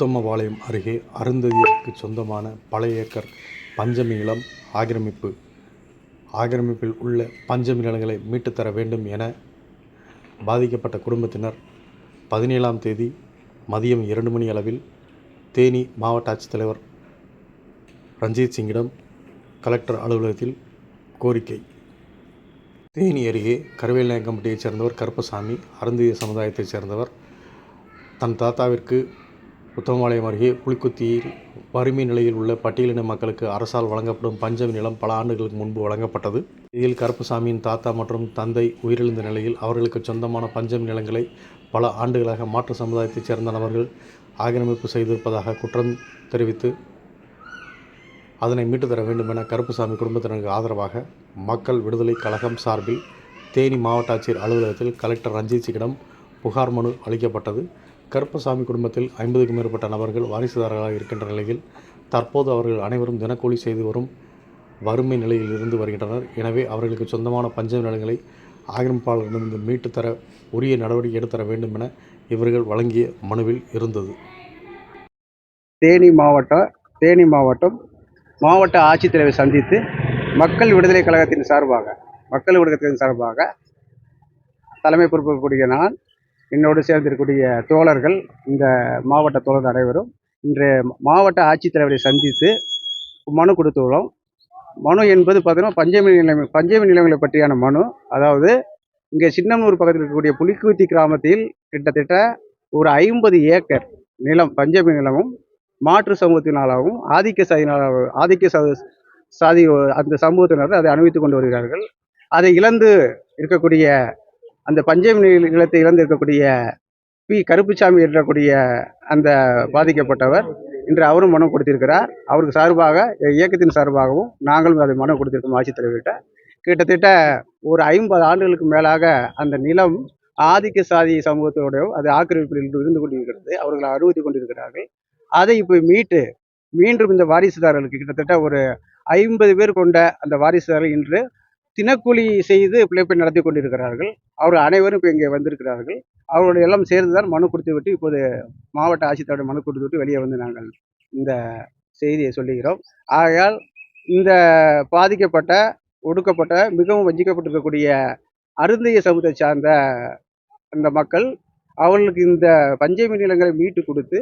உத்தமபாளையம் அருகே அருந்ததியருக்கு சொந்தமான பல ஏக்கர் பஞ்சமி நிலம் ஆக்கிரமிப்பு. ஆக்கிரமிப்பில் உள்ள பஞ்சமி நிலங்களை மீட்டுத் தர வேண்டும் என பாதிக்கப்பட்ட குடும்பத்தினர் பதினேழாம் தேதி மதியம் இரண்டு மணி அளவில் தேனி மாவட்ட ஆட்சித்தலைவர் ரஞ்சித் சிங்கிடம் கலெக்டர் அலுவலகத்தில் கோரிக்கை. தேனி அருகே கருவேல்நாயக்கம்பட்டியைச் சேர்ந்தவர் கருப்பசாமி அருந்திய சமுதாயத்தைச் சேர்ந்தவர் தன் தாத்தாவிற்கு உத்தமபாளையம் அருகே புலிக்குத்தியில் வறுமை நிலையில் உள்ள பட்டியலின மக்களுக்கு அரசால் வழங்கப்படும் பஞ்சமி நிலம் பல ஆண்டுகளுக்கு முன்பு வழங்கப்பட்டது. இதில் கருப்பசாமியின் தாத்தா மற்றும் தந்தை உயிரிழந்த நிலையில் அவர்களுக்கு சொந்தமான பஞ்சமி நிலங்களை பல ஆண்டுகளாக மாற்று சமுதாயத்தைச் சேர்ந்த நபர்கள் ஆக்கிரமிப்பு செய்திருப்பதாக குற்றம் தெரிவித்து அதனை மீட்டு தர வேண்டும் என கருப்பசாமி குடும்பத்தினருக்கு ஆதரவாக மக்கள் விடுதலை கழகம் சார்பில் தேனி மாவட்ட ஆட்சியர் அலுவலகத்தில் கலெக்டர் ரஞ்சித் சிங்கிடம் புகார் மனு அளிக்கப்பட்டது. கருப்பசாமி குடும்பத்தில் ஐம்பதுக்கும் மேற்பட்ட நபர்கள் வாரிசுதாரர்களாக இருக்கின்ற நிலையில் தற்போது அவர்கள் அனைவரும் தினக்கூலி செய்து வரும் வறுமை நிலையில் இருந்து வருகின்றனர். எனவே அவர்களுக்கு சொந்தமான பஞ்ச நிலங்களை ஆக்கிரமிப்பாளர்களிடமிருந்து மீட்டு தர உரிய நடவடிக்கை எடுத்தர வேண்டும் என இவர்கள் வழங்கிய மனுவில் இருந்தது. தேனி மாவட்ட தேனி மாவட்டம் மாவட்ட ஆட்சித்தலைவரை சந்தித்து மக்கள் விடுதலை கழகத்தின் சார்பாக மக்கள் விடுதலை சார்பாக தலைமை பொறுப்புக்கூடிய நான் என்னோடு சேர்ந்திருக்கக்கூடிய தோழர்கள் இந்த மாவட்ட தோழர் அனைவரும் இன்று மாவட்ட ஆட்சித்தலைவரை சந்தித்து மனு கொடுத்துள்ளோம். மனு என்பது பார்த்தீங்கன்னா பஞ்சமி நிலைமை பஞ்சமி நிலைமைகளை பற்றியான மனு. அதாவது இங்கே சின்னமனூர் பக்கத்தில் இருக்கக்கூடிய புலிக்குத்தி கிராமத்தில் கிட்டத்தட்ட ஒரு ஐம்பது ஏக்கர் நிலம் பஞ்சமி நிலமும் மாற்று சமூகத்தினாலாகவும் ஆதிக்க சாதியினாலும் ஆதிக்க சாதி அந்த சமூகத்தினர் அதை அனுபவித்து கொண்டு வருகிறார்கள். அதை இழந்து இருக்கக்கூடிய அந்த பஞ்சமி நிலத்தை இழந்திருக்கக்கூடிய பி. கருப்புசாமி இருக்கக்கூடிய அந்த பாதிக்கப்பட்டவர் இன்று அவரும் மனு கொடுத்திருக்கிறார். அவருக்கு சார்பாக இயக்கத்தின் சார்பாகவும் நாங்களும் அதை மனு கொடுத்திருக்கோம் ஆட்சித்தலைவர்கிட்ட கிட்டத்தட்ட ஒரு ஐம்பது ஆண்டுகளுக்கு மேலாக அந்த நிலம் ஆதிக்க சாதி சமூகத்தோட அது ஆக்கிரமிப்பில் இருந்து கொண்டிருக்கிறது. அவர்கள் அனுபவித்துக் கொண்டிருக்கிறார்கள். அதை இப்போ மீட்டு மீண்டும் இந்த வாரிசுதாரர்களுக்கு கிட்டத்தட்ட ஒரு ஐம்பது பேர் கொண்ட அந்த வாரிசுதாரர்கள் இன்று தினக்கூலி செய்து பிழைப்பை நடத்தி கொண்டிருக்கிறார்கள். அவர் அனைவரும் இப்போ இங்கே வந்திருக்கிறார்கள். அவர்களுடைய எல்லாம் சேர்ந்து தான் மனு கொடுத்து விட்டு இப்போது மாவட்ட ஆட்சித்தலைவர் மனு கொடுத்து விட்டு வெளியே வந்து நாங்கள் இந்த செய்தியை சொல்லுகிறோம். ஆகையால் இந்த பாதிக்கப்பட்ட ஒடுக்கப்பட்ட மிகவும் வஞ்சிக்கப்பட்டிருக்கக்கூடிய அருந்தைய சமூகத்தை சார்ந்த அந்த மக்கள் அவர்களுக்கு இந்த பஞ்சமி நிலங்களை மீட்டு கொடுத்து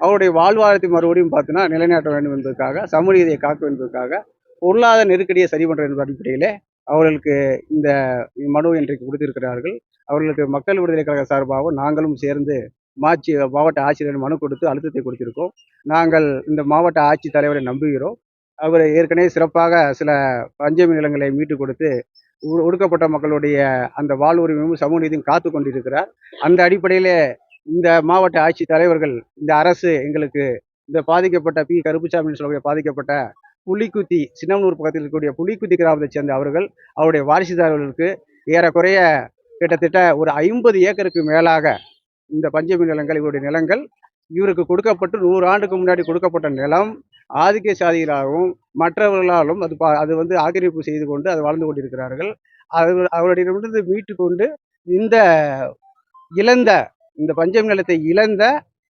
அவருடைய வாழ்வாதாரத்தை மறுபடியும் பார்த்தீங்கன்னா நிலைநாட்ட வேண்டும் என்பதற்காக சமூக நீதியை காக்க என்பதற்காக பொருளாதார நெருக்கடியை சரி பண்ணுற என்பதன் அடிப்படையிலே அவர்களுக்கு இந்த மனு இன்றைக்கு கொடுத்திருக்கிறார்கள். அவர்களுக்கு மக்கள் விடுதலை கழக சார்பாகவும் நாங்களும் சேர்ந்து மாட்சி மாவட்ட ஆட்சியர் மனு கொடுத்து அழுத்தத்தை கொடுத்திருக்கோம். நாங்கள் இந்த மாவட்ட ஆட்சித் தலைவரை நம்புகிறோம். அவர் ஏற்கனவே சிறப்பாக சில பஞ்சமி நிலங்களை மீட்டு கொடுத்து ஒடுக்கப்பட்ட மக்களுடைய அந்த வாழ்வுரிமையும் சமூக நீதியும் காத்து கொண்டிருக்கிறார். அந்த அடிப்படையில் இந்த மாவட்ட ஆட்சித் தலைவர்கள் இந்த அரசு எங்களுக்கு இந்த பாதிக்கப்பட்ட பி. கருப்புசாமி சொல்லக்கூடிய பாதிக்கப்பட்ட புலிக்குத்தி சின்னமனூர் பக்கத்தில் இருக்கக்கூடிய புலிக்குத்தி கிராமத்தைச் சேர்ந்த அவர்கள் அவருடைய வாரிசுதாரர்களுக்கு ஏறக்குறைய கிட்டத்தட்ட ஒரு ஐம்பது ஏக்கருக்கு மேலாக இந்த பஞ்சமி நிலங்கள் இவருடைய நிலங்கள் இவருக்கு கொடுக்கப்பட்டு நூறு ஆண்டுக்கு முன்னாடி கொடுக்கப்பட்ட நிலம் ஆதிக்க சாதிகளாகவும் மற்றவர்களாலும் அது பா- அது வந்து ஆக்கிரமிப்பு செய்து கொண்டு அது வாழ்ந்து கொண்டிருக்கிறார்கள். அவர்கள் அவரிடமிருந்து மீட்டு கொண்டு இந்த இழந்த இந்த பஞ்சமி நிலத்தை இழந்த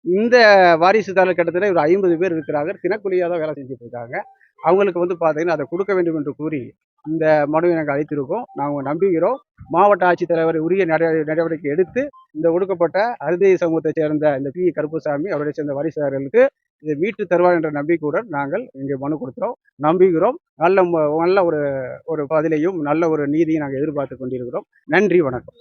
இந்த வாரிசுதாரர் கிட்டத்தட்ட ஒரு ஐம்பது பேர் இருக்கிறாங்க தினக்குழியாக தான் வேலை செஞ்சுட்டு இருக்காங்க. அவங்களுக்கு வந்து பார்த்தீங்கன்னா அதை கொடுக்க வேண்டும் என்று கூறி இந்த மனுவை நாங்கள் அளித்திருக்கோம். நாங்கள் நம்புகிறோம். மாவட்ட ஆட்சித்தலைவர் உரிய நடவடிக்கை எடுத்து இந்த ஒடுக்கப்பட்ட அருதய சமூகத்தைச் சேர்ந்த இந்த பி. கருப்புசாமி அவரை சேர்ந்த வாரிசுதாரர்களுக்கு இதை மீட்டு தருவார் என்ற நம்பிக்கையுடன் நாங்கள் இங்கே மனு கொடுத்தோம். நம்புகிறோம். நல்ல ம- நல்ல ஒரு ஒரு பதிலையும் நல்ல ஒரு நீதியும் நாங்கள் எதிர்பார்த்து கொண்டிருக்கிறோம். நன்றி வணக்கம்.